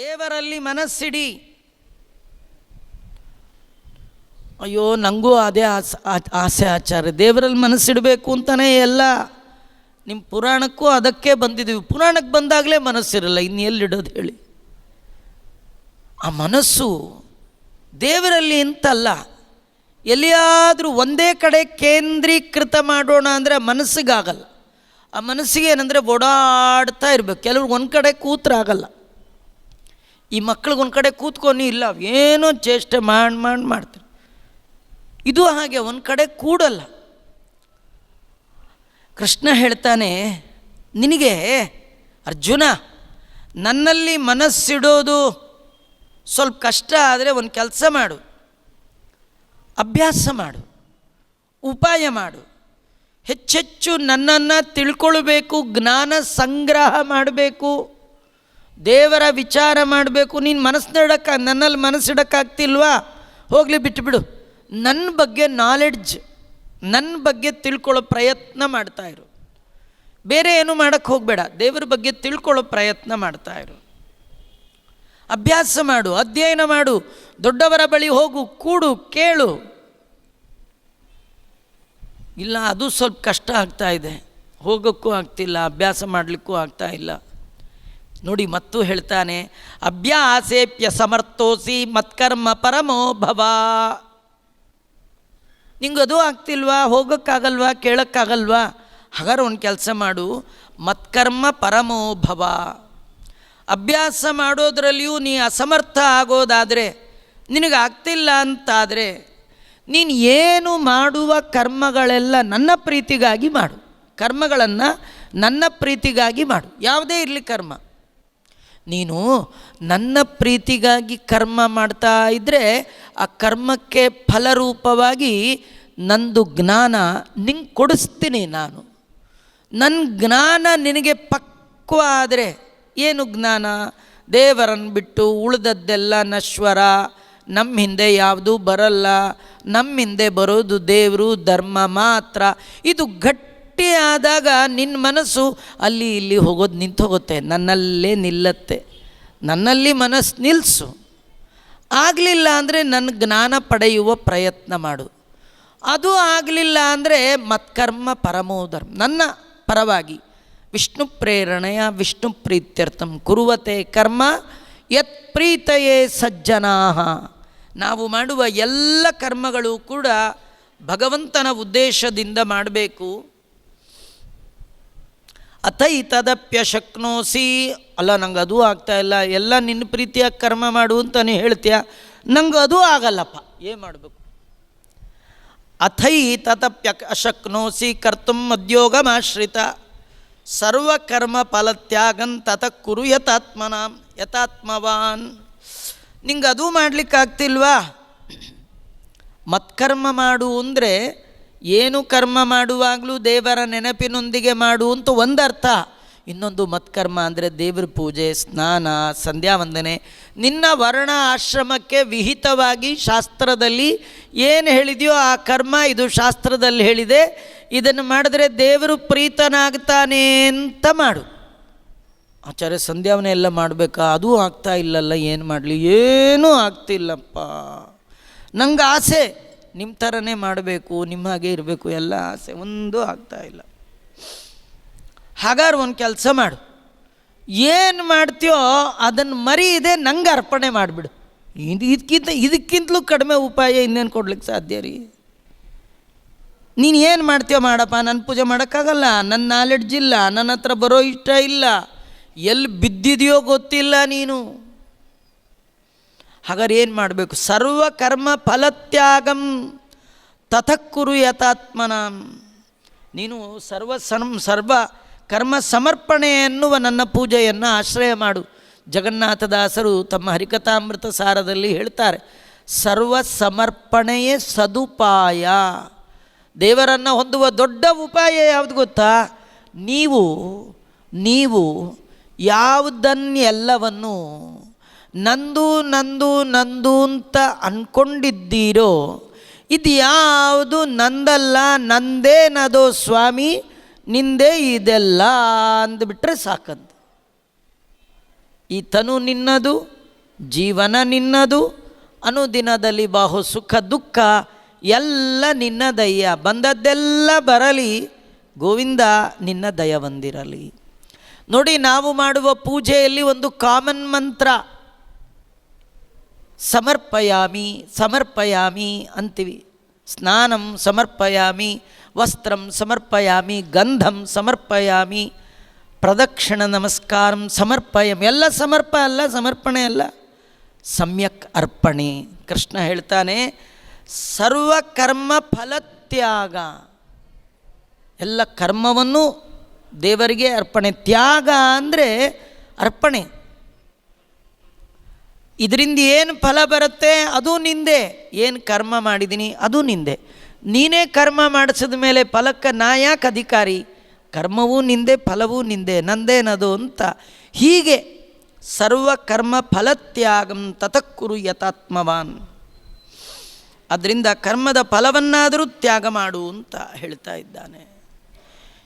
ದೇವರಲ್ಲಿ ಮನಸ್ಸಿಡಿ. ಅಯ್ಯೋ ನನಗೂ ಅದೇ ಆಸೆ ಆಸೆ ಆಚಾರ್ಯ. ದೇವರಲ್ಲಿ ಮನಸ್ಸಿಡಬೇಕು ಅಂತಲೇ ಎಲ್ಲ. ನಿಮ್ಮ ಪುರಾಣಕ್ಕೂ ಅದಕ್ಕೆ ಬಂದಿದ್ದೀವಿ ಪುರಾಣಕ್ಕೆ ಬಂದಾಗಲೇ ಮನಸ್ಸಿರಲ್ಲ, ಇನ್ನು ಎಲ್ಲಿಡೋದು ಹೇಳಿ? ಆ ಮನಸ್ಸು ದೇವರಲ್ಲಿ ಅಂತಲ್ಲ ಎಲ್ಲಿಯಾದರೂ ಒಂದೇ ಕಡೆ ಕೇಂದ್ರೀಕೃತ ಮಾಡೋಣ ಅಂದರೆ ಮನಸ್ಸಿಗಾಗಲ್ಲ. ಆ ಮನಸ್ಸಿಗೆ ಏನಂದರೆ ಓಡಾಡ್ತಾ ಇರಬೇಕು. ಕೆಲವ್ರಿಗೆ ಒಂದು ಕಡೆ ಕೂತ್ರಾಗಲ್ಲ ಈ ಮಕ್ಳಿಗೆ ಒಂದು ಕಡೆ ಕೂತ್ಕೊಂಡು ಇಲ್ಲ, ಏನೋ ಚೇಷ್ಟೆ ಮಾಡಿ ಮಾಡಿ ಮಾಡ್ತಾರೆ. ಇದು ಹಾಗೆ ಒಂದು ಕಡೆ ಕೂಡಲ್ಲ. ಕೃಷ್ಣ ಹೇಳ್ತಾನೆ, ನಿನಗೆ ಅರ್ಜುನ, ನನ್ನಲ್ಲಿ ಮನಸ್ಸಿಡೋದು ಸ್ವಲ್ಪ ಕಷ್ಟ ಆದರೆ ಒಂದು ಕೆಲಸ ಮಾಡು. ಅಭ್ಯಾಸ ಮಾಡು. ಉಪಾಯ ಮಾಡು. ಹೆಚ್ಚೆಚ್ಚು ನನ್ನನ್ನು ತಿಳ್ಕೊಳ್ಬೇಕು, ಜ್ಞಾನ ಸಂಗ್ರಹ ಮಾಡಬೇಕು. ದೇವರ ವಿಚಾರ ಮಾಡಬೇಕು, ನೀನು ಮನಸ್ಸಿಡಕ್ಕ ನನ್ನಲ್ಲಿ ಮನಸ್ಸಿಡೋಕ್ಕಾಗ್ತಿಲ್ವಾ ಹೋಗಲಿ ಬಿಟ್ಟುಬಿಡು ನನ್ನ ಬಗ್ಗೆ ನಾಲೆಡ್ಜ್ ನನ್ನ ಬಗ್ಗೆ ತಿಳ್ಕೊಳ್ಳೋ ಪ್ರಯತ್ನ ಮಾಡ್ತಾ ಇರು. ಬೇರೆ ಏನು ಮಾಡೋಕ್ಕೆ ಹೋಗಬೇಡ, ದೇವರ ಬಗ್ಗೆ ತಿಳ್ಕೊಳ್ಳೋ ಪ್ರಯತ್ನ ಮಾಡ್ತಾ ಇರು. ಅಭ್ಯಾಸ ಮಾಡು, ಅಧ್ಯಯನ ಮಾಡು, ದೊಡ್ಡವರ ಬಳಿ ಹೋಗು, ಕೂಡು, ಕೇಳು. ಇಲ್ಲ, ಅದು ಸ್ವಲ್ಪ ಕಷ್ಟ ಆಗ್ತಾ ಇದೆ. ಹೋಗೋಕ್ಕೂ ಆಗ್ತಿಲ್ಲ, ಅಭ್ಯಾಸ ಮಾಡಲಿಕ್ಕೂ ಆಗ್ತಾ ಇಲ್ಲ. ನೋಡಿ ಮತ್ತು ಹೇಳ್ತಾನೆ, ಅಭ್ಯಾಸೇಪ್ಯ ಸಮರ್ಥೋಸಿ ಮತ್ಕರ್ಮ ಪರಮೋ ಭವ. ನಿಂಗದು ಆಗ್ತಿಲ್ವಾ? ಹೋಗೋಕ್ಕಾಗಲ್ವಾ? ಕೇಳೋಕ್ಕಾಗಲ್ವಾ? ಹಾಗಾದ್ರೆ ಒಂದು ಕೆಲಸ ಮಾಡು, ಮತ್ಕರ್ಮ ಪರಮೋ ಭವ. ಅಭ್ಯಾಸ ಮಾಡೋದ್ರಲ್ಲಿಯೂ ನೀ ಅಸಮರ್ಥ ಆಗೋದಾದರೆ ನಿನಗಾಗ್ತಿಲ್ಲ ಅಂತಾದರೆ, ನೀನು ಏನು ಮಾಡುವ ಕರ್ಮಗಳೆಲ್ಲ ನನ್ನ ಪ್ರೀತಿಗಾಗಿ ಮಾಡು. ಕರ್ಮಗಳನ್ನು ನನ್ನ ಪ್ರೀತಿಗಾಗಿ ಮಾಡು. ಯಾವುದೇ ಇರಲಿ ಕರ್ಮ. ನೀನು ನನ್ನ ಪ್ರೀತಿಗಾಗಿ ಕರ್ಮ ಮಾಡ್ತಾ ಇದ್ದರೆ ಆ ಕರ್ಮಕ್ಕೆ ಫಲರೂಪವಾಗಿ ನಂದು ಜ್ಞಾನ ನಿಂಗೆ ಕೊಡಿಸ್ತೀನಿ ನಾನು. ನನ್ನ ಜ್ಞಾನ ನಿನಗೆ ಪಕ್ವ ಆದರೆ ಏನು ಜ್ಞಾನ? ದೇವರನ್ನು ಬಿಟ್ಟು ಉಳಿದದ್ದೆಲ್ಲ ನಶ್ವರ. ನಮ್ಮ ಹಿಂದೆ ಯಾವುದೂ ಬರಲ್ಲ. ನಮ್ಮ ಹಿಂದೆ ಬರೋದು ದೇವರು, ಧರ್ಮ ಮಾತ್ರ. ಇದು ಗಟ್ಟಿ ಆದಾಗ ನಿನ್ನ ಮನಸ್ಸು ಅಲ್ಲಿ ಇಲ್ಲಿ ಹೋಗೋದು ನಿಂತು ಹೋಗುತ್ತೆ, ನನ್ನಲ್ಲೇ ನಿಲ್ಲತ್ತೆ. ನನ್ನಲ್ಲಿ ಮನಸ್ಸು ನಿಲ್ಲಿಸು ಆಗಲಿಲ್ಲ ಅಂದರೆ ನನ್ನ ಜ್ಞಾನ ಪಡೆಯುವ ಪ್ರಯತ್ನ ಮಾಡು. ಅದು ಆಗಲಿಲ್ಲ ಅಂದರೆ ಮತ್ಕರ್ಮ ಪರಮೋಧರ್ಮ ನನ್ನ ಪರವಾಗಿ ವಿಷ್ಣು ಪ್ರೇರಣೆಯ ವಿಷ್ಣು ಪ್ರೀತ್ಯರ್ಥಂ ಕುರುವತೆ ಕರ್ಮ, ಯತ್ ಪ್ರೀತಯೇ ಸಜ್ಜನಾ ನಾವು ಮಾಡುವ ಎಲ್ಲ ಕರ್ಮಗಳು ಕೂಡ ಭಗವಂತನ ಉದ್ದೇಶದಿಂದ ಮಾಡಬೇಕು. ಅಥೈತದಪ್ಯ ಶಕ್ನೋಸಿ. ಅಲ್ಲ, ನಂಗೆ ಅದು ಇಲ್ಲ. ಎಲ್ಲ ನಿನ್ನ ಪ್ರೀತಿಯ ಕರ್ಮ ಮಾಡು ಅಂತಾನೆ ಹೇಳ್ತೀಯ. ನಂಗೆ ಅದು ಆಗಲ್ಲಪ್ಪ. ಏನು ಮಾಡಬೇಕು? ಅಥೈ ತತಪ್ಯ ಅಶಕ್ನೋಸಿ ಕರ್ತುಂ ಮದ್ಯೋಗಮಾಶ್ರಿತ ಸರ್ವಕರ್ಮ ಫಲತ್ಯಾಗನ್ ತತ ಕುರು ಯಥಾತ್ಮನ. ಯಥಾತ್ಮವಾನ್. ನಿಂಗೆ ಅದು ಮಾಡಲಿಕ್ಕಾಗ್ತಿಲ್ವಾ? ಮತ್ಕರ್ಮ ಮಾಡು ಅಂದರೆ ಏನು ಕರ್ಮ ಮಾಡುವಾಗಲೂ ದೇವರ ನೆನಪಿನೊಂದಿಗೆ ಮಾಡು ಅಂತ ಒಂದರ್ಥ. ಇನ್ನೊಂದು ಮತ್ಕರ್ಮ ಅಂದರೆ ದೇವ್ರ ಪೂಜೆ, ಸ್ನಾನ ಸಂಧ್ಯಾ ವಂದನೆ ನಿನ್ನ ವರ್ಣ ಆಶ್ರಮಕ್ಕೆ ವಿಹಿತವಾಗಿ ಶಾಸ್ತ್ರದಲ್ಲಿ ಏನು ಹೇಳಿದೆಯೋ ಆ ಕರ್ಮ ಇದು ಶಾಸ್ತ್ರದಲ್ಲಿ ಹೇಳಿದೆ. ಇದನ್ನು ಮಾಡಿದ್ರೆ ದೇವರು ಪ್ರೀತನಾಗ್ತಾನೆ ಅಂತ ಮಾಡು. ಆಚಾರ್ಯ, ಸಂಧ್ಯಾವನೆ ಎಲ್ಲ ಮಾಡಬೇಕಾ? ಅದೂ ಆಗ್ತಾ ಇಲ್ಲಲ್ಲ, ಏನು ಮಾಡಲಿ? ಏನೂ ಆಗ್ತಿಲ್ಲಪ್ಪ. ನಂಗೆ ಆಸೆ. ನಿಮ್ಮ ಥರನೇ ಮಾಡಬೇಕು ನಿಮ್ಮ ಹಾಗೆ ಇರಬೇಕು, ಎಲ್ಲ ಆಸೆ ಒಂದು ಆಗ್ತಾ ಇಲ್ಲ. ಹಾಗಾದ್ರೆ ಒಂದು ಕೆಲಸ ಮಾಡು. ಏನು ಮಾಡ್ತೀಯೋ ಅದನ್ನು ಇದೆ ನಂಗೆ ಅರ್ಪಣೆ ಮಾಡಿಬಿಡು. ಇದು ಇದಕ್ಕಿಂತ ಇದಕ್ಕಿಂತಲೂ ಕಡಿಮೆ ಉಪಾಯ ಇನ್ನೇನು ಕೊಡ್ಲಿಕ್ಕೆ ಸಾಧ್ಯ ರೀ? ನೀನು ಏನು ಮಾಡ್ತೀಯೋ ಮಾಡಪ್ಪ ನನ್ನ ಪೂಜೆ ಮಾಡೋಕ್ಕಾಗಲ್ಲ ನನ್ನ ನಾಲೆಡ್ಜ್ ಇಲ್ಲ ನನ್ನ ಹತ್ರ ಬರೋ ಇಷ್ಟ ಇಲ್ಲ. ಎಲ್ಲಿ ಬಿದ್ದಿದೆಯೋ ಗೊತ್ತಿಲ್ಲ ನೀನು. ಹಾಗಾದ್ರೆ ಏನು ಮಾಡಬೇಕು? ಸರ್ವಕರ್ಮ ಫಲತ್ಯಾಗಂ ತಥಕ್ಕುರು ಯಥಾತ್ಮನ. ನೀನು ಸರ್ವ ಸಂ, ಸರ್ವ ಕರ್ಮ ಸಮರ್ಪಣೆ ಎನ್ನುವ ನನ್ನ ಪೂಜೆಯನ್ನು ಆಶ್ರಯ ಮಾಡು. ಜಗನ್ನಾಥದಾಸರು ತಮ್ಮ ಹರಿಕಥಾಮೃತ ಸಾರದಲ್ಲಿ ಹೇಳ್ತಾರೆ, ಸರ್ವ ಸಮರ್ಪಣೆಯೇ ಸದುಪಾಯ. ದೇವರನ್ನು ಹೊಂದುವ ದೊಡ್ಡ ಉಪಾಯ ಯಾವುದು ಗೊತ್ತಾ? ನೀವು ನೀವು ಯಾವುದನ್ನೆಲ್ಲವನ್ನು ನಂದು ನಂದು ನಂದು ಅಂತ ಅಂದ್ಕೊಂಡಿದ್ದೀರೋ ಇದು ಯಾವುದು ನಂದಲ್ಲ, ನಂದೇನದೋ ಸ್ವಾಮಿ? ನಿಂದೇ ಇದೆಲ್ಲ ಅಂದ್ಬಿಟ್ರೆ ಸಾಕಂತ ಈ ತನು ನಿನ್ನದು, ಜೀವನ ನಿನ್ನದು, ಅನುದಿನದಲ್ಲಿ ಬಾಹು ಸುಖ ದುಃಖ ಎಲ್ಲ ನಿನ್ನ ದಯ್ಯ. ಬಂದದ್ದೆಲ್ಲ ಬರಲಿ, ಗೋವಿಂದ ನಿನ್ನ ದಯ ಬಂದಿರಲಿ. ನೋಡಿ, ನಾವು ಮಾಡುವ ಪೂಜೆಯಲ್ಲಿ ಒಂದು ಕಾಮನ್ ಮಂತ್ರ. ಸಮರ್ಪಯಾಮಿ ಸಮರ್ಪಯಾಮಿ ಅಂತೀವಿ. ಸ್ನಾನಂ ಸಮರ್ಪಯಾಮಿ, ವಸ್ತ್ರಂ ಸಮರ್ಪಯಾಮಿ, ಗಂಧಂ ಸಮರ್ಪಯಾಮಿ, ಪ್ರದಕ್ಷಿಣ ನಮಸ್ಕಾರಂ ಸಮರ್ಪಯಂ ಎಲ್ಲ ಸಮರ್ಪ ಅಲ್ಲ, ಸಮರ್ಪಣೆ ಅಲ್ಲ. ಸಮ್ಯಕ್ ಅರ್ಪಣೆ. ಕೃಷ್ಣ ಹೇಳ್ತಾನೆ ಸರ್ವಕರ್ಮ ಫಲತ್ಯಾಗ ಎಲ್ಲ ಕರ್ಮವನ್ನು ದೇವರಿಗೆ ಅರ್ಪಣೆ. ತ್ಯಾಗ ಅಂದರೆ ಅರ್ಪಣೆ. ಇದರಿಂದ ಏನು ಫಲ ಬರುತ್ತೆ? ಅದು ನಿಂದೆ. ಏನು ಕರ್ಮ ಮಾಡಿದ್ದೀನಿ ಅದು ನಿಂದೆ. ನೀನೇ ಕರ್ಮ ಮಾಡಿಸಿದ ಮೇಲೆ ಫಲಕ್ಕೆ ನಾ ಯಾಕೆ ಅಧಿಕಾರಿ? ಕರ್ಮವೂ ನಿಂದೆ, ಫಲವೂ ನಿಂದೆ, ನಂದೇನದು ಅಂತ. ಹೀಗೆ ಸರ್ವಕರ್ಮ ಫಲತ್ಯಾಗಂ ತತಕ್ಕುರು ಯಥಾತ್ಮವಾನ್. ಅದರಿಂದ ಕರ್ಮದ ಫಲವನ್ನಾದರೂ ತ್ಯಾಗ ಮಾಡು ಅಂತ ಹೇಳ್ತಾ ಇದ್ದಾನೆ.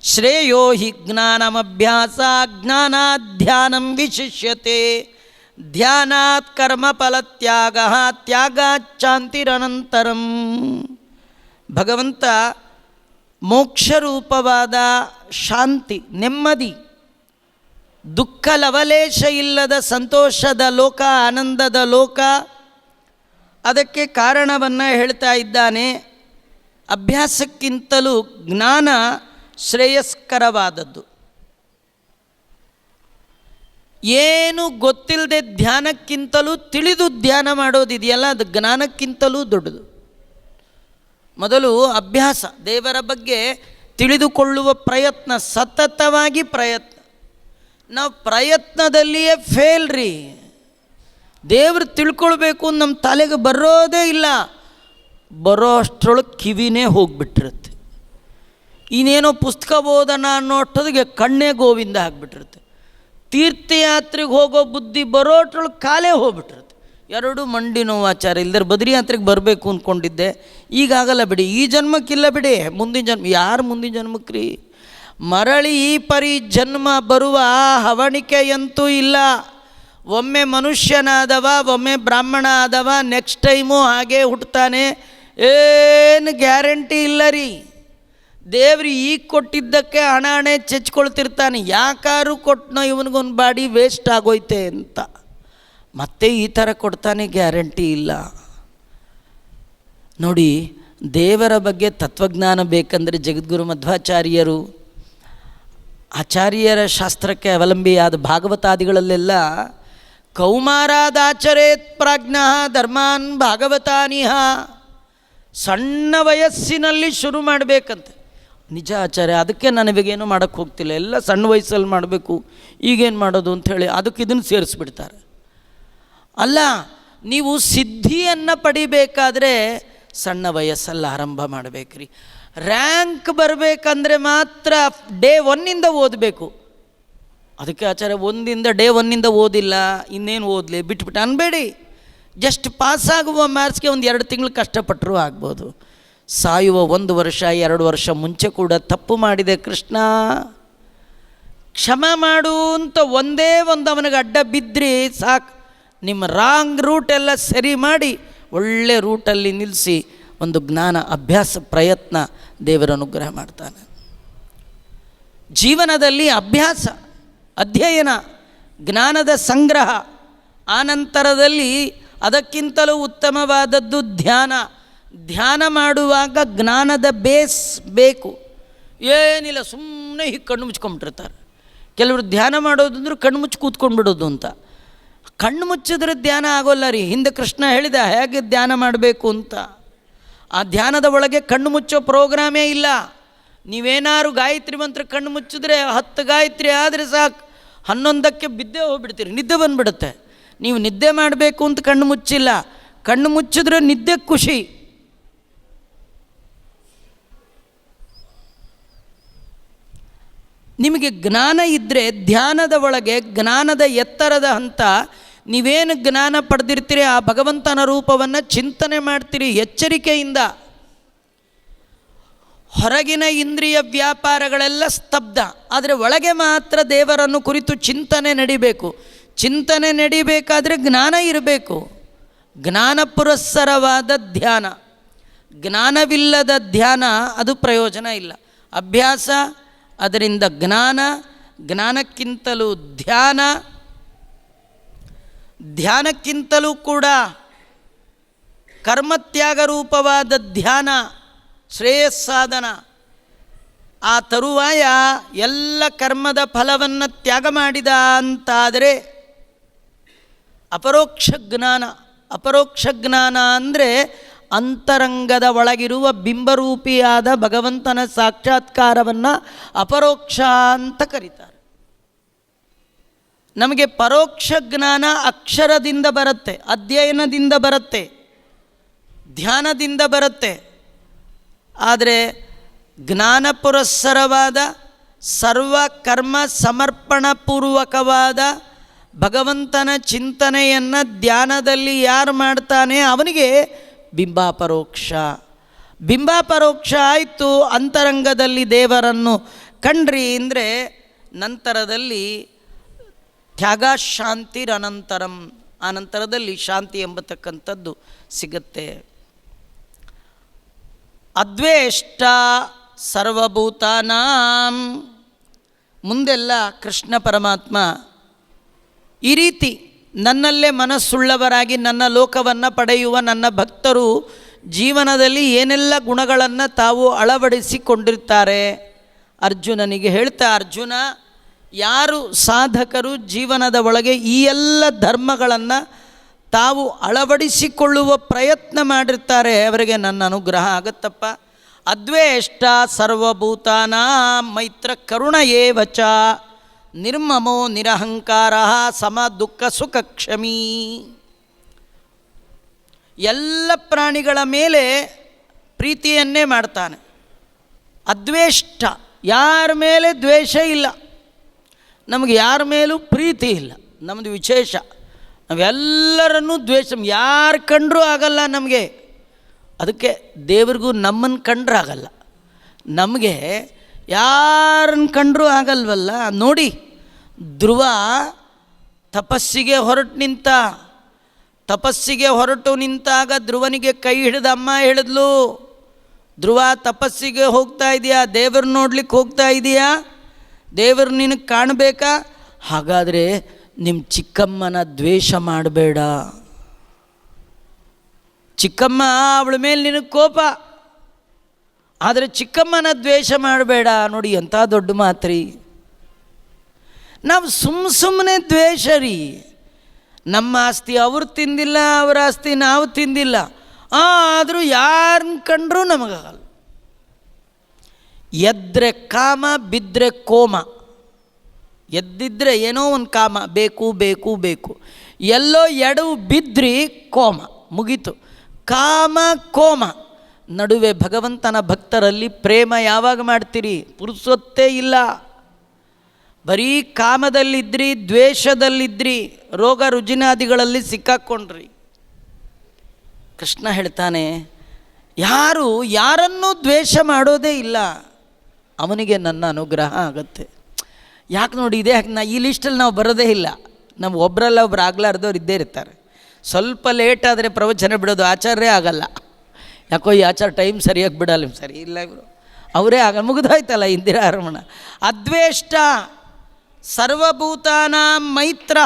ಶ್ರೇಯೋ ಹಿ ಜ್ಞಾನಮಭ್ಯಾಸ ಜ್ಞಾನಾಧ್ಯಾನಂ ವಿಶಿಷ್ಯತೆ. ಧ್ಯಾನಾತ್ ಕರ್ಮ ಫಲತ್ಯಾಗ ತ್ಯಾಗಾಚ್ಚಾಂತಿರನಂತರಂ ಭಗವಂತ ಮೋಕ್ಷರೂಪವಾದ ಶಾಂತಿ, ನೆಮ್ಮದಿ, ದುಃಖ ಲವಲೇಶ ಇಲ್ಲದ ಸಂತೋಷದ ಲೋಕ, ಆನಂದದ ಲೋಕ. ಅದಕ್ಕೆ ಕಾರಣವನ್ನು ಹೇಳ್ತಾ ಇದ್ದಾನೆ. ಅಭ್ಯಾಸಕ್ಕಿಂತಲೂ ಜ್ಞಾನ ಶ್ರೇಯಸ್ಕರವಾದದ್ದು. ಏನು ಗೊತ್ತಿಲ್ಲದೆ ಧ್ಯಾನಕ್ಕಿಂತಲೂ ತಿಳಿದು ಧ್ಯಾನ ಮಾಡೋದಿದೆಯಲ್ಲ, ಅದು ಜ್ಞಾನಕ್ಕಿಂತಲೂ ದೊಡ್ಡದು. ಮೊದಲು ಅಭ್ಯಾಸ, ದೇವರ ಬಗ್ಗೆ ತಿಳಿದುಕೊಳ್ಳುವ ಪ್ರಯತ್ನ, ಸತತವಾಗಿ ಪ್ರಯತ್ನ. ನಾವು ಪ್ರಯತ್ನದಲ್ಲಿಯೇ ಫೇಲ್ ರೀ. ದೇವರು ತಿಳ್ಕೊಳ್ಬೇಕು ನಮ್ಮ ತಲೆಗೆ ಬರೋದೇ ಇಲ್ಲ. ಬರೋ ಅಷ್ಟರೊಳಗೆ ಕಿವಿನೇ ಹೋಗ್ಬಿಟ್ಟಿರುತ್ತೆ. ಇನ್ನೇನೋ ಪುಸ್ತಕ ಓದೋಣ ಅನ್ನೋ ಅಷ್ಟೊತ್ತಿಗೆ ಕಣ್ಣೇ ಗೋವಿಂದ ಆಗಿಬಿಟ್ಟಿರುತ್ತೆ. ತೀರ್ಥಯಾತ್ರೆಗೆ ಹೋಗೋ ಬುದ್ಧಿ ಬರೋಟ್ರೊಳಗೆ ಕಾಲೇ ಹೋಗ್ಬಿಟ್ಟಿರುತ್ತೆ. ಎರಡು ಮಂಡಿ ನೋವು ಆಚಾರ ಇಲ್ದರೆ ಬದ್ರಿ ಯಾತ್ರೆಗೆ ಬರಬೇಕು ಅಂದ್ಕೊಂಡಿದ್ದೆ ಈಗಾಗಲ್ಲ ಬಿಡಿ, ಈ ಜನ್ಮಕ್ಕಿಲ್ಲ ಬಿಡಿ, ಮುಂದಿನ ಜನ್ಮ, ಯಾರು ಮುಂದಿನ ಜನ್ಮಕ್ಕೆ ರೀ ಮರಳಿ ಈ ಪರಿ ಜನ್ಮ ಬರುವ ಹವಣಿಕೆಯಂತೂ ಇಲ್ಲ. ಒಮ್ಮೆ ಮನುಷ್ಯನಾದವ, ಒಮ್ಮೆ ಬ್ರಾಹ್ಮಣ ಆದವ ನೆಕ್ಸ್ಟ್ ಟೈಮು ಹಾಗೇ ಹುಟ್ಟುತ್ತಾನೆ ಏನು ಗ್ಯಾರಂಟಿ ಇಲ್ಲ ರೀ. ದೇವ್ರು ಈಗ ಕೊಟ್ಟಿದ್ದಕ್ಕೆ ಹಣ ಹಣೆ ಚೆಚ್ಕೊಳ್ತಿರ್ತಾನೆ. ಯಾಕಾರು ಕೊಟ್ಟನೋ ಇವನಿಗೊಂದು ಬಾಡಿ ವೇಸ್ಟ್ ಆಗೋಯ್ತೆ ಅಂತ. ಮತ್ತೆ ಈ ಥರ ಕೊಡ್ತಾನೆ ಗ್ಯಾರಂಟಿ ಇಲ್ಲ. ನೋಡಿ, ದೇವರ ಬಗ್ಗೆ ತತ್ವಜ್ಞಾನ ಬೇಕಂದರೆ ಜಗದ್ಗುರು ಮಧ್ವಾಚಾರ್ಯರು, ಆಚಾರ್ಯರ ಶಾಸ್ತ್ರಕ್ಕೆ ಅವಲಂಬಿಯಾದ ಭಾಗವತಾದಿಗಳಲ್ಲೆಲ್ಲ ಕೌಮಾರಾದಾಚರೇತ್ ಪ್ರಾಜ್ಞ ಧರ್ಮಾನ್ ಭಾಗವತಾನಿಹ, ಸಣ್ಣ ವಯಸ್ಸಿನಲ್ಲಿ ಶುರು ಮಾಡಬೇಕಂತೆ. ನಿಜ ಆಚಾರ್ಯ, ಅದಕ್ಕೆ ನನಗೇನು ಮಾಡೋಕ್ಕೆ ಹೋಗ್ತಿಲ್ಲ. ಎಲ್ಲ ಸಣ್ಣ ವಯಸ್ಸಲ್ಲಿ ಮಾಡಬೇಕು. ಈಗೇನು ಮಾಡೋದು ಅಂಥೇಳಿ ಅದಕ್ಕೆ ಇದನ್ನು ಸೇರಿಸ್ಬಿಡ್ತಾರೆ. ಅಲ್ಲ, ನೀವು ಸಿದ್ಧಿಯನ್ನು ಪಡಿಬೇಕಾದ್ರೆ ಸಣ್ಣ ವಯಸ್ಸಲ್ಲಿ ಆರಂಭ ಮಾಡಬೇಕ್ರಿ. ರ್ಯಾಂಕ್ ಬರಬೇಕಂದ್ರೆ ಮಾತ್ರ ಡೇ ಒನ್ನಿಂದ ಓದಬೇಕು. ಅದಕ್ಕೆ ಆಚಾರ್ಯ, ಒಂದಿಂದ ಡೇ ಒನ್ನಿಂದ ಓದಿಲ್ಲ, ಇನ್ನೇನು ಓದಲಿ? ಬಿಟ್ಬಿಟ್ಟು ಅನ್ಬೇಡಿ. ಜಸ್ಟ್ ಪಾಸಾಗುವ ಆಗುವ ಒಂದು ಎರಡು ತಿಂಗಳು ಕಷ್ಟಪಟ್ಟರೂ ಆಗ್ಬೋದು. ಸಾಯುವ ಒಂದು ವರ್ಷ, ಎರಡು ವರ್ಷ ಮುಂಚೆ ಕೂಡ ತಪ್ಪು ಮಾಡಿದೆ ಕೃಷ್ಣ. ಕ್ಷಮ ಮಾಡು ಅಂತ ಒಂದೇ ಒಂದು ಅವನಿಗೆ ಅಡ್ಡ ಬಿದ್ದರೆ ಸಾಕು. ನಿಮ್ಮ ರಾಂಗ್ ರೂಟ್ ಎಲ್ಲ ಸರಿ ಮಾಡಿ, ಒಳ್ಳೆ ರೂಟಲ್ಲಿ ನಿಲ್ಲಿಸಿ ಒಂದು ಜ್ಞಾನ, ಅಭ್ಯಾಸ, ಪ್ರಯತ್ನ ದೇವರ ಅನುಗ್ರಹ ಮಾಡ್ತಾನೆ. ಜೀವನದಲ್ಲಿ ಅಭ್ಯಾಸ, ಅಧ್ಯಯನ, ಜ್ಞಾನದ ಸಂಗ್ರಹ ಆನಂತರದಲ್ಲಿ ಅದಕ್ಕಿಂತಲೂ ಉತ್ತಮವಾದದ್ದು ಧ್ಯಾನ. ಧ್ಯಾನ ಮಾಡುವಾಗ ಜ್ಞಾನದ ಬೇಸ್ ಬೇಕು. ಏನಿಲ್ಲ ಸುಮ್ಮನೆ ಹೀಗೆ ಕಣ್ಣು ಮುಚ್ಕೊಂಡ್ಬಿಟ್ಟಿರ್ತಾರೆ. ಕೆಲವರು ಧ್ಯಾನ ಮಾಡೋದು ಅಂದ್ರೆ ಕಣ್ಣು ಮುಚ್ಚಿ ಕೂತ್ಕೊಂಡ್ಬಿಡೋದು ಅಂತ. ಕಣ್ಣು ಮುಚ್ಚಿದ್ರೆ ಧ್ಯಾನ ಆಗೋಲ್ಲ ರೀ. ಹಿಂದೆ ಕೃಷ್ಣ ಹೇಳಿದ, ಹೇಗೆ ಧ್ಯಾನ ಮಾಡಬೇಕು ಅಂತ. ಆ ಧ್ಯಾನದ ಒಳಗೆ ಕಣ್ಣು ಮುಚ್ಚೋ ಪ್ರೋಗ್ರಾಮೇ ಇಲ್ಲ. ನೀವೇನಾರು ಗಾಯತ್ರಿ ಮಂತ್ರ ಕಣ್ಣು ಮುಚ್ಚಿದ್ರೆ ಹತ್ತು ಗಾಯತ್ರಿ ಆದರೆ ಸಾಕು. ಹನ್ನೊಂದಕ್ಕೆ ಬಿದ್ದೇ ಹೋಗ್ಬಿಡ್ತೀರಿ, ನಿದ್ದೆ ಬಂದುಬಿಡುತ್ತೆ. ನೀವು ನಿದ್ದೆ ಮಾಡಬೇಕು ಅಂತ ಕಣ್ಣು ಮುಚ್ಚಿಲ್ಲ. ಕಣ್ಣು ಮುಚ್ಚಿದ್ರೆ ನಿದ್ದೆ ಖುಷಿ. ನಿಮಗೆ ಜ್ಞಾನ ಇದ್ದರೆ ಧ್ಯಾನದ ಒಳಗೆ ಜ್ಞಾನದ ಎತ್ತರದ ಹಂತ, ನೀವೇನು ಜ್ಞಾನ ಪಡೆದಿರ್ತೀರಿ, ಆ ಭಗವಂತನ ರೂಪವನ್ನು ಚಿಂತನೆ ಮಾಡ್ತೀರಿ ಎಚ್ಚರಿಕೆಯಿಂದ. ಹೊರಗಿನ ಇಂದ್ರಿಯ ವ್ಯಾಪಾರಗಳೆಲ್ಲ ಸ್ತಬ್ಧ, ಆದರೆ ಒಳಗೆ ಮಾತ್ರ ದೇವರನ್ನು ಕುರಿತು ಚಿಂತನೆ ನಡಿಬೇಕು. ಚಿಂತನೆ ನಡಿಬೇಕಾದರೆ ಜ್ಞಾನ ಇರಬೇಕು. ಜ್ಞಾನ ಪುರಸ್ಸರವಾದ ಧ್ಯಾನ. ಜ್ಞಾನವಿಲ್ಲದ ಧ್ಯಾನ ಅದು ಪ್ರಯೋಜನ ಇಲ್ಲ. ಅಭ್ಯಾಸ ಅದರಿಂದ ಜ್ಞಾನ, ಜ್ಞಾನಕ್ಕಿಂತಲೂ ಧ್ಯಾನ, ಧ್ಯಾನಕ್ಕಿಂತಲೂ ಕೂಡ ಕರ್ಮತ್ಯಾಗ ರೂಪವಾದ ಧ್ಯಾನ, ಶ್ರೇಯಸ್ಸಾಧನ. ಆ ತರುವಾಯ ಎಲ್ಲ ಕರ್ಮದ ಫಲವನ್ನು ತ್ಯಾಗ ಮಾಡಿದ ಅಂತಾದರೆ ಅಪರೋಕ್ಷ ಜ್ಞಾನ. ಅಪರೋಕ್ಷ ಜ್ಞಾನ ಅಂದರೆ ಅಂತರಂಗದ ಒಳಗಿರುವ ಬಿಂಬರೂಪಿಯಾದ ಭಗವಂತನ ಸಾಕ್ಷಾತ್ಕಾರವನ್ನು ಅಪರೋಕ್ಷ ಅಂತ ಕರೀತಾರೆ. ನಮಗೆ ಪರೋಕ್ಷ ಜ್ಞಾನ ಅಕ್ಷರದಿಂದ ಬರುತ್ತೆ, ಅಧ್ಯಯನದಿಂದ ಬರುತ್ತೆ, ಧ್ಯಾನದಿಂದ ಬರುತ್ತೆ. ಆದರೆ ಜ್ಞಾನ ಪುರಸ್ಸರವಾದ, ಸರ್ವ ಕರ್ಮ ಸಮರ್ಪಣಪೂರ್ವಕವಾದ ಭಗವಂತನ ಚಿಂತನೆಯನ್ನು ಧ್ಯಾನದಲ್ಲಿ ಯಾರು ಮಾಡ್ತಾನೆ, ಅವನಿಗೆ ಬಿಂಬಾಪರೋಕ್ಷ. ಬಿಂಬಾಪರೋಕ್ಷ ಆಯಿತು ಅಂತರಂಗದಲ್ಲಿ ದೇವರನ್ನು ಕಂಡ್ರಿ ಅಂದರೆ ನಂತರದಲ್ಲಿ ತ್ಯಾಗ ಶಾಂತಿರನಂತರಂ ಆ ನಂತರದಲ್ಲಿ ಶಾಂತಿ ಎಂಬತಕ್ಕಂಥದ್ದು ಸಿಗುತ್ತೆ. ಅದ್ವೇಷ್ಟ ಸರ್ವಭೂತಾನಾಂ. ಮುಂದೆಲ್ಲ ಕೃಷ್ಣ ಪರಮಾತ್ಮ ಈ ರೀತಿ ನನ್ನಲ್ಲೇ ಮನಸ್ಸುಳ್ಳವರಾಗಿ ನನ್ನ ಲೋಕವನ್ನು ಪಡೆಯುವ ನನ್ನ ಭಕ್ತರು ಜೀವನದಲ್ಲಿ ಏನೆಲ್ಲ ಗುಣಗಳನ್ನು ತಾವು ಅಳವಡಿಸಿಕೊಂಡಿರ್ತಾರೆ? ಅರ್ಜುನನಿಗೆ ಹೇಳ್ತಾ, ಅರ್ಜುನ, ಯಾರು ಸಾಧಕರು ಜೀವನದ ಒಳಗೆ ಈ ಎಲ್ಲ ಧರ್ಮಗಳನ್ನು ತಾವು ಅಳವಡಿಸಿಕೊಳ್ಳುವ ಪ್ರಯತ್ನ ಮಾಡಿರ್ತಾರೆ, ಅವರಿಗೆ ನನ್ನ ಅನುಗ್ರಹ ಆಗತ್ತಪ್ಪ. ಅದ್ವೇಷ್ಟ ಸರ್ವಭೂತಾನ ಮೈತ್ರ ಕರುಣ ಏವಚ ನಿರ್ಮಮೋ ನಿರಹಂಕಾರ ಸಮ ದುಃಖ ಸುಖ ಕ್ಷಮೀ. ಎಲ್ಲ ಪ್ರಾಣಿಗಳ ಮೇಲೆ ಪ್ರೀತಿಯನ್ನೇ ಮಾಡ್ತಾನೆ. ಅದ್ವೇಷ್ಟ, ಯಾರ ಮೇಲೆ ದ್ವೇಷ ಇಲ್ಲ. ನಮಗೆ ಯಾರ ಮೇಲೂ ಪ್ರೀತಿ ಇಲ್ಲ. ನಮ್ಮದು ವಿಶೇಷ. ನಾವೆಲ್ಲರನ್ನೂ ದ್ವೇಷ, ಯಾರು ಕಂಡರೂ ಆಗಲ್ಲ ನಮಗೆ. ಅದಕ್ಕೆ ದೇವ್ರಿಗೂ ನಮ್ಮನ್ನು ಕಂಡ್ರಾಗಲ್ಲ. ನಮಗೆ ಯಾರನ್ನು ಕಂಡರೂ ಆಗಲ್ವಲ್ಲ? ನೋಡಿ, ಧ್ರುವ ತಪಸ್ಸಿಗೆ ಹೊರಟು ನಿಂತ, ತಪಸ್ಸಿಗೆ ಹೊರಟು ನಿಂತಾಗ ಧ್ರುವನಿಗೆ ಕೈ ಹಿಡಿದ ಅಮ್ಮ ಹೇಳಿದ್ಲು, ಧ್ರುವ ತಪಸ್ಸಿಗೆ ಹೋಗ್ತಾ ಇದೆಯಾ? ದೇವರು ನೋಡ್ಲಿಕ್ಕೆ ಹೋಗ್ತಾ ಇದೆಯಾ? ದೇವರು ನಿನಗೆ ಕಾಣಬೇಕಾ? ಹಾಗಾದರೆ ನಿಮ್ಮ ಚಿಕ್ಕಮ್ಮನ ದ್ವೇಷ ಮಾಡಬೇಡ. ಚಿಕ್ಕಮ್ಮ, ಅವಳ ಮೇಲೆ ನಿನಗೆ ಕೋಪ. ಆದರೆ ಚಿಕ್ಕಮ್ಮನ ದ್ವೇಷ ಮಾಡಬೇಡ ನೋಡಿ ಎಂಥ ದೊಡ್ಡ ಮಾತ್ರಿ. ನಾವು ಸುಮ್ಮ ಸುಮ್ಮನೆ ದ್ವೇಷ ರೀ. ನಮ್ಮ ಆಸ್ತಿ ಅವರು ತಿಂದಿಲ್ಲ, ಅವರ ಆಸ್ತಿ ನಾವು ತಿಂದಿಲ್ಲ. ಆದರೂ ಯಾರನ್ನ ಕಂಡ್ರೂ ನಮಗಾಗಲ್ಲ. ಎದ್ರೆ ಕಾಮ ಬಿದ್ದರೆ ಕೋಮ. ಎದ್ದಿದ್ರೆ ಏನೋ ಒಂದು ಕಾಮ, ಬೇಕು ಬೇಕು ಬೇಕು. ಎಲ್ಲೋ ಎಡವು ಬಿದ್ರಿ ಕೋಮ, ಮುಗೀತು. ಕಾಮ, ಕೋಮ. ನಡುವೆ ಭಗವಂತನ ಭಕ್ತರಲ್ಲಿ ಪ್ರೇಮ ಯಾವಾಗ ಮಾಡ್ತೀರಿ? ಪುರುಸೊತ್ತೇ ಇಲ್ಲ. ಬರೀ ಕಾಮದಲ್ಲಿದ್ರಿ, ದ್ವೇಷದಲ್ಲಿದ್ರಿ, ರೋಗ ರುಜಿನಾದಿಗಳಲ್ಲಿ ಸಿಕ್ಕಾಕ್ಕೊಂಡ್ರಿ ಕೃಷ್ಣ ಹೇಳ್ತಾನೆ, ಯಾರು ಯಾರನ್ನೂ ದ್ವೇಷ ಮಾಡೋದೇ ಇಲ್ಲ. ಅವನಿಗೆ ನನ್ನ ಅನುಗ್ರಹ ಆಗುತ್ತೆ. ಯಾಕೆ ನೋಡಿ, ಇದೇ ನಾ ಈ ಲಿಸ್ಟಲ್ಲಿ ನಾವು ಬರೋದೇ ಇಲ್ಲ. ನಮ್ಮ ಒಬ್ಬರಲ್ಲ ಒಬ್ರು ಆಗ್ಲಾರ್ದವ್ರು ಇದ್ದೇ ಇರ್ತಾರೆ. ಸ್ವಲ್ಪ ಲೇಟ್ ಆದರೆ ಪ್ರವಚನ ಬಿಡೋದು ಆಚಾರ್ಯ ಆಗಲ್ಲ. ಯಾಕೋ ಈ ಆಚಾರ ಟೈಮ್ ಸರಿಯಾಗಿ ಬಿಡಲ್ಲ ಸರಿ ಇಲ್ಲ ಇವರು. ಅವರೇ ಆಗ ಮುಗಿದೋಯ್ತಲ್ಲ ಇಂದಿರಾ ಅರಮಣ. ಅದ್ವೇಷ್ಟ ಸರ್ವಭೂತಾನ ಮೈತ್ರ.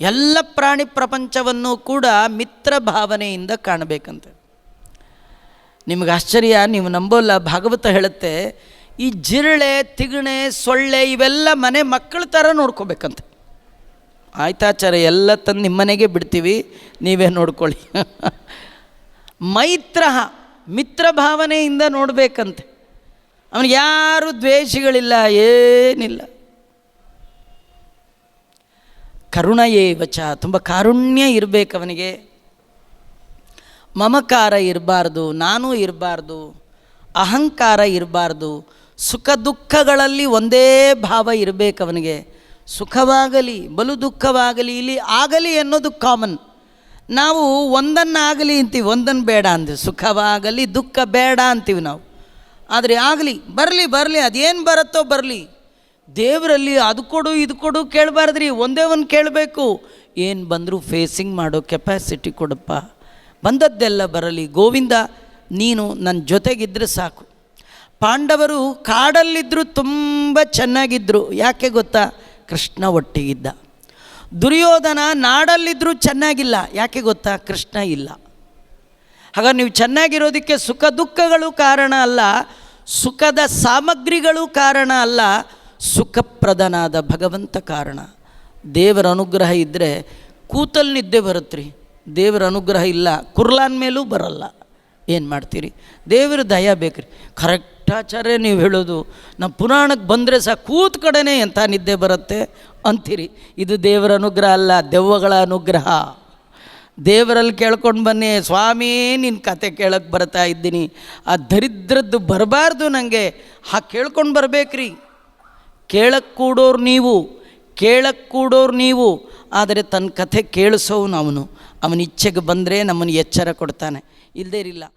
ಎಲ್ಲ ಪ್ರಾಣಿ ಪ್ರಪಂಚವನ್ನು ಕೂಡ ಮಿತ್ರ ಭಾವನೆಯಿಂದ ಕಾಣಬೇಕಂತೆ. ನಿಮಗೆ ಆಶ್ಚರ್ಯ, ನೀವು ನಂಬೋಲ್ಲ, ಭಾಗವತ ಹೇಳುತ್ತೆ, ಈ ಜಿರಳೆ, ತಿಗಣೆ, ಸೊಳ್ಳೆ ಇವೆಲ್ಲ ಮನೆ ಮಕ್ಕಳ ಥರ ನೋಡ್ಕೋಬೇಕಂತೆ. ಆಯ್ತಾಚಾರ ಎಲ್ಲ ತಂದು ನಿಮ್ಮನೆಗೆ ಬಿಡ್ತೀವಿ, ನೀವೇ ನೋಡ್ಕೊಳ್ಳಿ. ಮೈತ್ರ ಮಿತ್ರ ಭಾವನೆಯಿಂದ ನೋಡಬೇಕಂತೆ. ಅವನಿಗೆ ಯಾರು ದ್ವೇಷಿಗಳಿಲ್ಲ, ಏನಿಲ್ಲ. ಕರುಣಯೇ ವಚ, ತುಂಬ ಕಾರುಣ್ಯ ಇರಬೇಕು ಅವನಿಗೆ. ಮಮಕಾರ ಇರಬಾರ್ದು, ನಾನು ಇರಬಾರ್ದು, ಅಹಂಕಾರ ಇರಬಾರ್ದು, ಸುಖ ದುಃಖಗಳಲ್ಲಿ ಒಂದೇ ಭಾವ ಇರಬೇಕು ಅವನಿಗೆ. ಸುಖವಾಗಲಿ, ಬಲು ದುಃಖವಾಗಲಿ, ಇಲ್ಲಿ ಆಗಲಿ ಅನ್ನೋದು ಕಾಮನ್ ನಾವು ಒಂದನ್ನಾಗಲಿ ಅಂತೀವಿ ಒಂದನ್ನು ಬೇಡ ಅಂತೀವಿ ಸುಖವಾಗಲಿ, ದುಃಖ ಬೇಡ ಅಂತೀವಿ ನಾವು. ಆದರೆ ಆಗಲಿ, ಬರಲಿ ಬರಲಿ, ಅದೇನು ಬರುತ್ತೋ ಬರಲಿ. ದೇವರಲ್ಲಿ ಅದು ಕೊಡು, ಇದು ಕೊಡು ಕೇಳಬಾರ್ದ್ರಿ, ಒಂದೇ ಒಂದು ಕೇಳಬೇಕು. ಏನು ಬಂದರೂ ಫೇಸಿಂಗ್ ಮಾಡೋ ಕೆಪಾಸಿಟಿ ಕೊಡಪ್ಪ. ಬಂದದ್ದೆಲ್ಲ ಬರಲಿ. ಗೋವಿಂದ, ನೀನು ನನ್ನ ಜೊತೆಗಿದ್ದರೆ ಸಾಕು. ಪಾಂಡವರು ಕಾಡಲ್ಲಿದ್ದರೂ ತುಂಬ ಚೆನ್ನಾಗಿದ್ದರು ಯಾಕೆ ಗೊತ್ತಾ? ಕೃಷ್ಣ ಒಟ್ಟಿಗಿದ್ದ. ದುರ್ಯೋಧನ ನಾಡಲ್ಲಿದ್ದರೂ ಚೆನ್ನಾಗಿಲ್ಲ. ಯಾಕೆ ಗೊತ್ತಾ? ಕೃಷ್ಣ ಇಲ್ಲ. ಹಾಗಾಗಿ ನೀವು ಚೆನ್ನಾಗಿರೋದಕ್ಕೆ ಸುಖ ದುಃಖಗಳು ಕಾರಣ ಅಲ್ಲ, ಸುಖದ ಸಾಮಗ್ರಿಗಳು ಕಾರಣ ಅಲ್ಲ, ಸುಖಪ್ರದನಾದ ಭಗವಂತ ಕಾರಣ. ದೇವರ ಅನುಗ್ರಹ ಇದ್ದರೆ ಕೂತಲ್ಲಿ ನಿದ್ದೆ ಬರುತ್ತ್ರಿ ದೇವರ ಅನುಗ್ರಹ ಇಲ್ಲ, ಕುರ್ಲಾನ್ ಮೇಲೂ ಬರಲ್ಲ. ಏನು ಮಾಡ್ತೀರಿ? ದೇವರ ದಯ ಬೇಕ್ರಿ. ಕರೆಕ್ಟಾಚಾರ್ಯ ನೀವು ಹೇಳೋದು. ನಮ್ಮ ಪುರಾಣಕ್ಕೆ ಬಂದರೆ ಸಹ ಕೂತ್ ಕಡೆನೇ ಎಂಥ ನಿದ್ದೆ ಬರುತ್ತೆ ಅಂತೀರಿ. ಇದು ದೇವರ ಅನುಗ್ರಹ ಅಲ್ಲ, ದೆವ್ವಗಳ ಅನುಗ್ರಹ. ದೇವರಲ್ಲಿ ಕೇಳ್ಕೊಂಡು ಬನ್ನಿ, ಸ್ವಾಮಿ ನಿನ್ನ ಕತೆ ಕೇಳಕ್ಕೆ ಬರ್ತಾ ಇದ್ದೀನಿ. ಆ ದರಿದ್ರದ್ದು ಬರಬಾರ್ದು ನನಗೆ ಹಾ, ಕೇಳ್ಕೊಂಡು ಬರಬೇಕ್ರಿ. ಕೇಳಕ್ಕೆ ಕೂಡೋರು ನೀವು ಕೇಳಕ್ಕೆ ಕೂಡೋರು ನೀವು. ಆದರೆ ತನ್ನ ಕಥೆ ಕೇಳಿಸೋನು ಅವನು. ಅವನ ಇಚ್ಛೆಗೆ ಬಂದರೆ ನಮ್ಮನ್ನು ಎಚ್ಚರ ಕೊಡ್ತಾನೆ. ಇಲ್ಲದೇ ಇರಲಿಲ್ಲ.